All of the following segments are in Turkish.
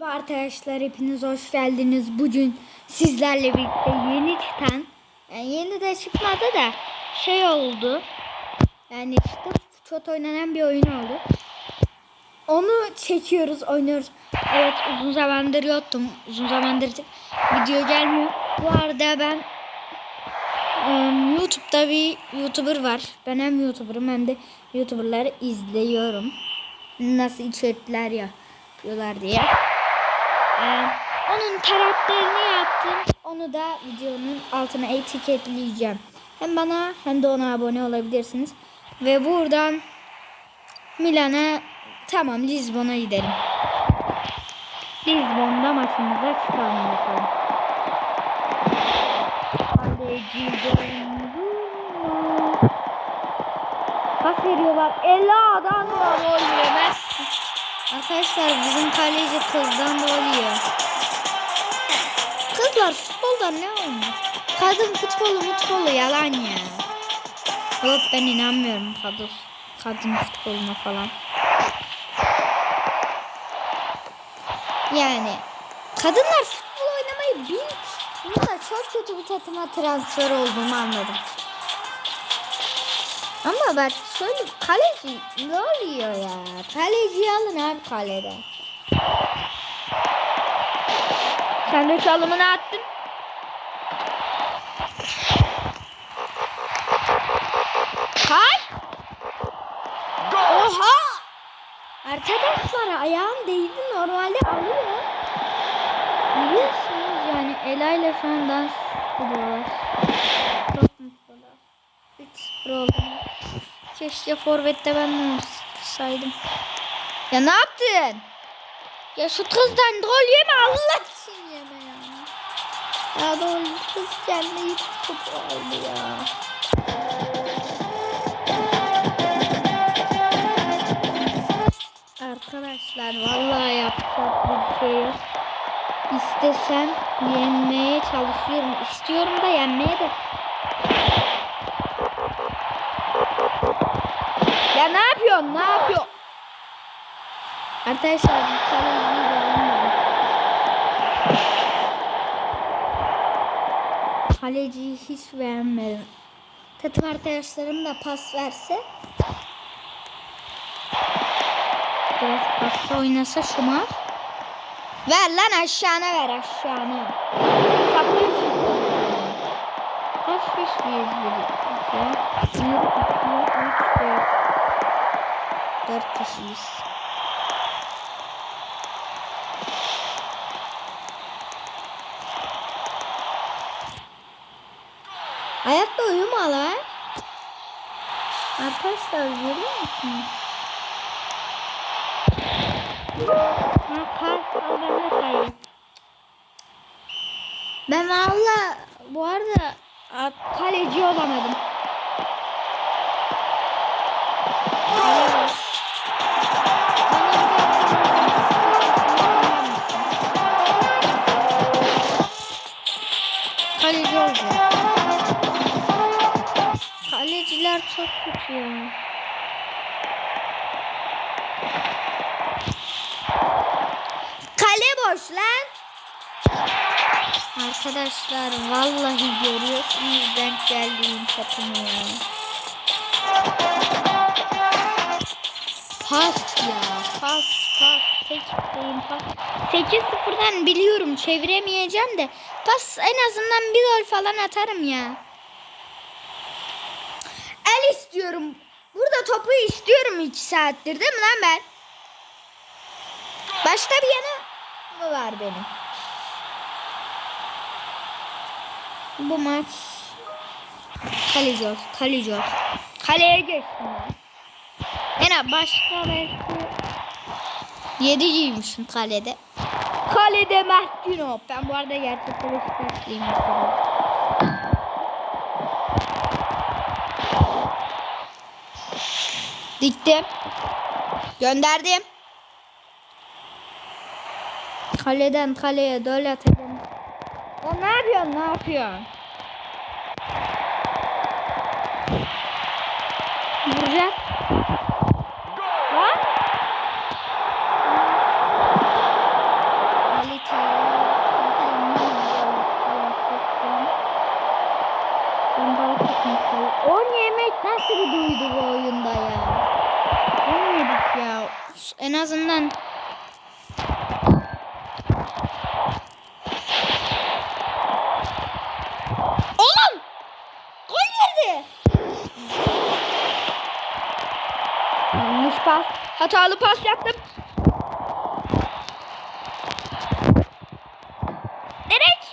Merhaba arkadaşlar hepiniz hoş geldiniz. Bugün sizlerle birlikte yeni çıkan yani yeni de çıkmadı da şey oldu. Yani işte çok oynanan bir oyun oldu. Onu çekiyoruz, oynuyoruz. Evet uzun zamandır yoktum. Uzun zamandır video gelmiyor. Bu arada ben em, YouTube'da bir YouTuber var. Ben hem YouTuber'ım hem de YouTuber'ları izliyorum. Nasıl içerikler yapıyorlar diye. Onun karakterini yaptım. Onu da videonun altına etiketleyeceğim. Hem bana hem de ona abone olabilirsiniz. Ve buradan Milan'a tamam Lizbon'a gidelim. Lizbon'da maçımıza çıkalım bakalım. Kaleci. Pas veriyorlar. Ela'dan da gol yemez. Arkadaşlar bizim kaleci kızdan gol yiyor. Kızlar futbolda ne olmuş? Kadın futbolu futbolu yalan ya. Yok ben inanmıyorum kadın, kadın futboluna falan. Yani kadınlar futbol oynamayı bil. Bunlar çok kötü bir takıma transfer olduğumu anladım. Ama bak şöyle kaleci ne oluyor ya? Kaleci alın abi kaleden. Sen de çalımını attın. Kay. Oha! Arkadaşlar ayağım değdi normalde alıyor. Biliyorsunuz yani Ela ile şu an dans ediyorlar. Çok mutlular. 3-0 oldu. Keşke forvette ben de olsaydım. Ya ne yaptın? Ya şu kızdan gol yeme Allah için yeme ya. Ya o kız hiç kötü oldu ya. Arkadaşlar vallahi yapacak bir şey yok. İstesem yenmeye çalışıyorum. İstiyorum da yenmeye de. Ya ne yapıyorsun? Ne yapıyorsun? Arkadaşlar kaleciyi hiç beğenmedim. Takım arkadaşlarım da pas verse biraz pasta oynasa şuma. Ver lan aşağına ver aşağına. Kaç kişiyiz biz ya? 1, 2, 3, 4. 4 kişiyiz. Ayakta uyuma lan. Arkadaşlar görüyor musunuz? Ben valla bu arada kaleci olamadım. Çok kötü ya. Kale boş lan. Arkadaşlar vallahi görüyorsunuz denk geldiğim takımı ya. Pas ya pas pas tek şeyim pas. 8-0'dan biliyorum çeviremeyeceğim de pas en azından bir gol falan atarım ya. İstiyorum. Burada topu istiyorum 2 saattir değil mi lan ben? Başka bir yana mı var benim? Bu maç kaleci ol, kaleci ol. Kaleye geçtim ben. Yine başka belki yedi giymişim kalede. Kalede Mert Günok. Ben bu arada gerçekten Beşiktaşlıyım. Bitti. Gönderdim. Kaleden kaleye döl atacağım. Ya ne yapıyorsun ne yapıyorsun? Vuracak. Lan. On yemek nasıl bir duydu bu oyunda ya? Azından Oğlum! Gol verdi. Yanlış pas. Hatalı pas yaptım. Direkt.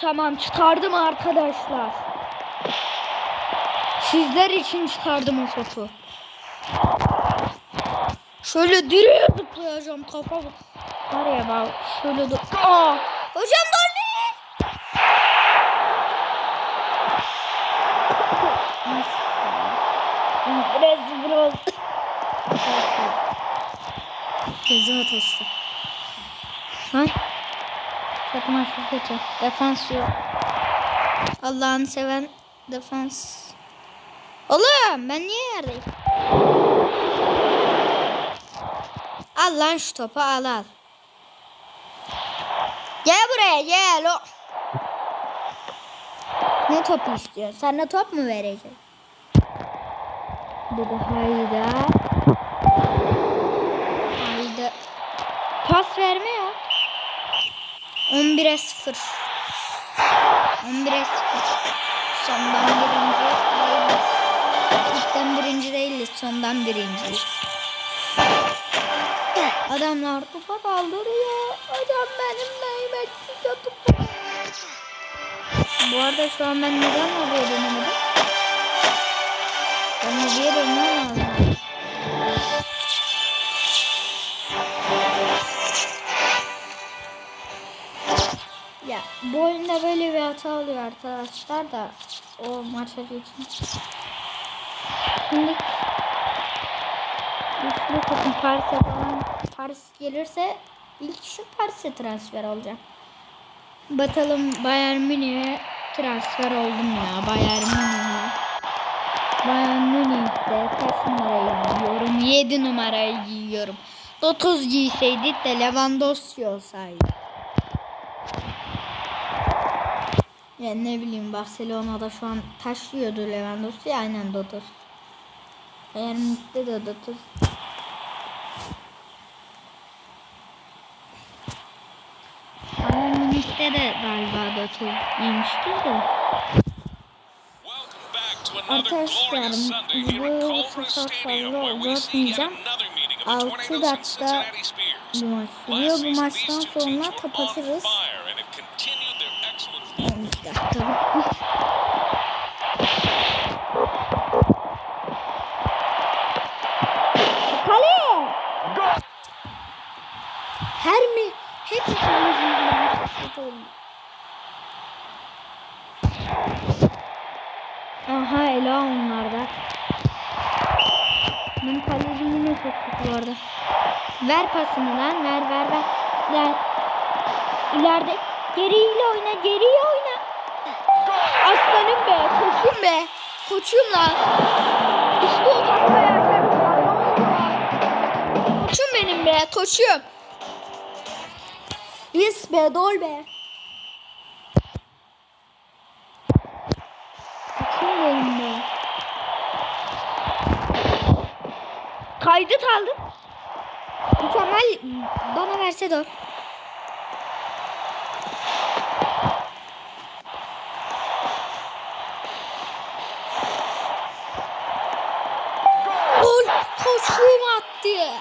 Tamam çıkardım arkadaşlar. Sizler için çıkardım o topu. Şöyle direğe zıplayacağım kafa. Var ya bak şöyle dur. Aa, hocam ne? Biraz biraz. Gözüme taştı. Lan. Takım aşırı kötü. Defans yok. Allah'ını seven defans. Oğlum ben niye yerdeyim? Al lan şu topu al al. Gel buraya gel o. Ne topu istiyorsun? Sana top mu vereceğim? Bu da hayda. Hayda. Pas verme ya. 11'e 0. 11'e 0. Sondan birinci değiliz. İlkten birinci değiliz. Sondan birinciyiz. Adamlar topa kaldırıyor. Hocam benim neyim eksik topu. Bu arada şu an ben neden oraya dönemedim? Ben oraya dönmem lazım. Ya bu oyunda böyle bir hata oluyor arkadaşlar da o maça geçin. Şimdi güçlü takım Paris'e falan Paris gelirse ilk şu Paris'e transfer olacağım. Bakalım Bayern Münih'e transfer oldum ya Bayern Münih'e. Bayern Münih'te kaç numarayı giyiyorum? 7 numarayı giyiyorum. 9 giyseydik de Lewandowski olsaydı. Ya ne bileyim Barcelona'da şu an taşıyordu Lewandowski aynen Dodos. Bayern Münih'te de Dodos. Münih'te de galiba Dodos giymişti de. Arkadaşlar bu sefer fazla uzatmayacağım. 6 dakika bu maç sürüyor. Bu maçtan sonra kapatırız. 12 dakika bitti. Kale! Her mi? Hepsi kalecinin Aha Ela onlarda. Benim kalecim yine çok kötü bu arada. Ver pasını lan ver ver ver. Ver. İleride geriyle oyna geriye oyna. Aslanım be koçum be. Koçum lan. İşte o ya? Koçum benim be koçum. Yes be dol be. Koçum benim be. Kaydet aldım. Mükemmel bana verse de. Gol koşum attı.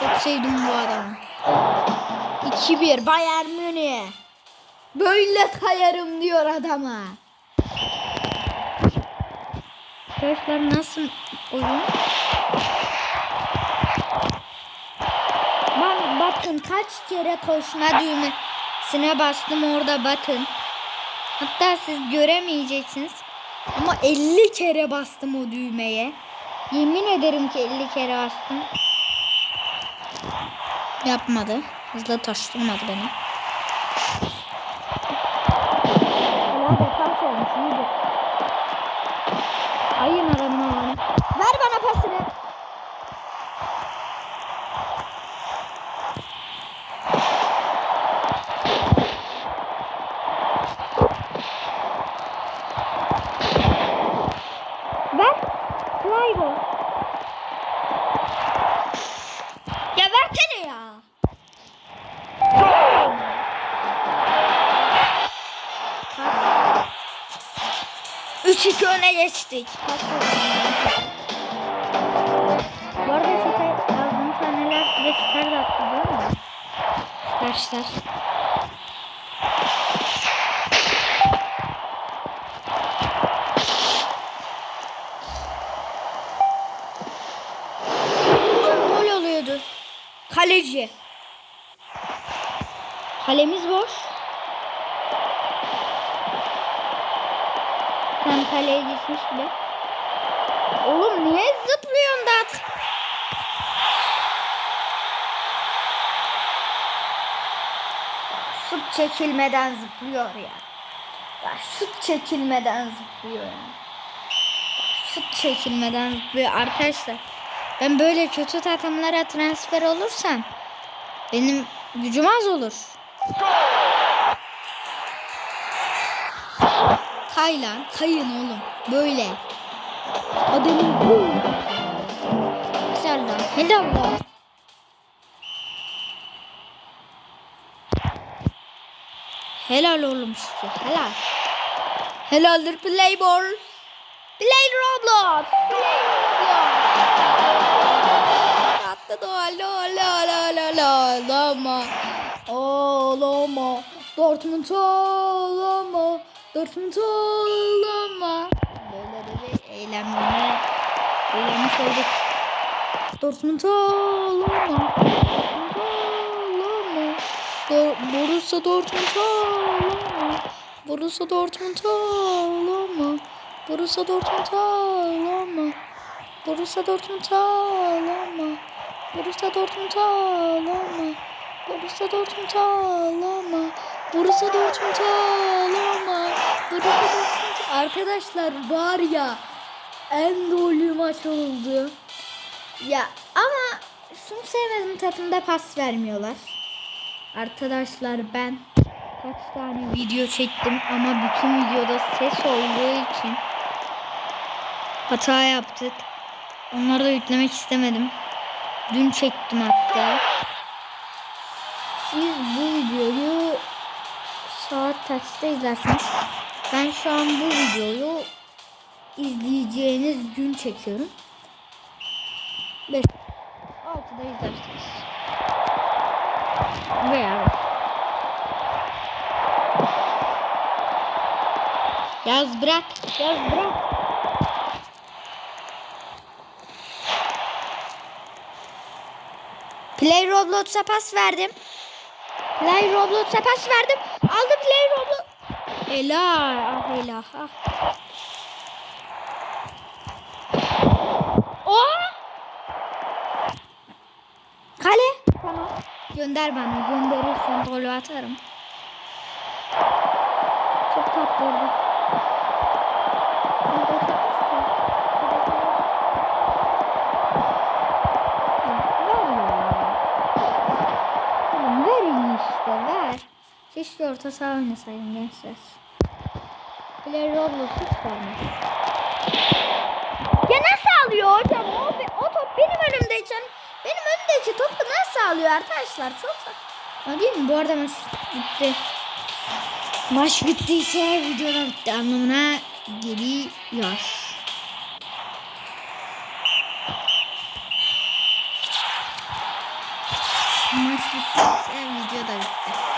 Çok sevdim bu adamı. 2-1 Bayern Münih. Böyle kayarım diyor adama. Arkadaşlar nasıl oyun? Ben bakın kaç kere koşma düğmesine bastım orada bakın. Hatta siz göremeyeceksiniz. Ama 50 kere bastım o düğmeye. Yemin ederim ki 50 kere bastım. Yapmadı. Hızlı taştırmadı beni. kaybol. Ya versene ya. Üç iki öne geçtik. Bu arada şeker, az önce anneler size şeker de attı değil mi? Arkadaşlar. Kaleci. Kalemiz boş. Tam kaleye gitmiş bile. Oğlum niye zıplıyorsun da? at- Şut çekilmeden zıplıyor ya. Ya şut çekilmeden zıplıyor ya. Şut çekilmeden zıplıyor arkadaşlar. Ben böyle kötü takımlara transfer olursam benim gücüm az olur. Kay lan, kayın oğlum. Böyle. Adamın bu. Güzel lan. Lan. Helal oğlum size. Helal. Helaldir Playball. Play Roblox. Play Roblox. Attı da la la la la la lama. Ağlama. Dortmund ağlama. Dortmund ağlama. Böyle de bir eğlenmeye eğlenmiş olduk. Dortmund ağlama. Dortmund ağlama. Dor Borussia Dortmund ağlama. Borussia Dortmund ağlama. Borussia Dortmund ağlama. Borussia Dortmund ağlama. Borussia Dortmund ağlama. Borussia Dortmund ağlama. Borussia Dortmund ağlama. Borussia Dortmund Arkadaşlar var ya en gollü maç oldu. Ya ama şunu sevmedim takımda pas vermiyorlar. Arkadaşlar ben kaç tane video çektim ama bütün videoda ses olduğu için hata yaptık. Onları da yüklemek istemedim. Dün çektim hatta. Siz bu videoyu saat kaçta izlersiniz? Ben şu an bu videoyu izleyeceğiniz gün çekiyorum. 5 6'da izlersiniz. Veya Yaz bırak. Yaz bırak. Play Roblox'a pas verdim. Play Roblox'a pas verdim. Aldı Play Roblox. Helal. Ah helal. Ah. Oh! Kale. Tamam. Gönder bana. Gönderirsen golü atarım. Çok tatlı oldu. Oğlum Verin işte ver. Keşke orta saha oynasaydım gençler. Play Roblox hiç vermez. Ya nasıl alıyor hocam? O, o top benim önümdeyken benim önümdeki topu nasıl alıyor arkadaşlar? Çok sa- değil mi? Bu arada maç bitti. Maç bittiyse videoda bitti anlamına geliyor. Maç bittiyse video da bitti.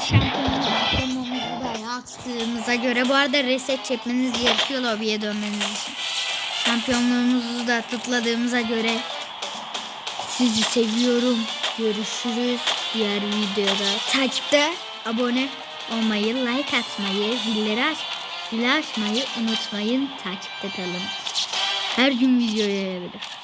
Şampiyonluk kutlamamızı da yaptığımıza göre bu arada reset çekmeniz gerekiyor lobiye dönmeniz için. Şampiyonluğumuzu da tıkladığımıza göre sizi seviyorum. Görüşürüz diğer videoda. Takipte abone olmayı, like atmayı, zilleri aç, zili açmayı unutmayın. Takipte kalın. Her gün video gelebilir.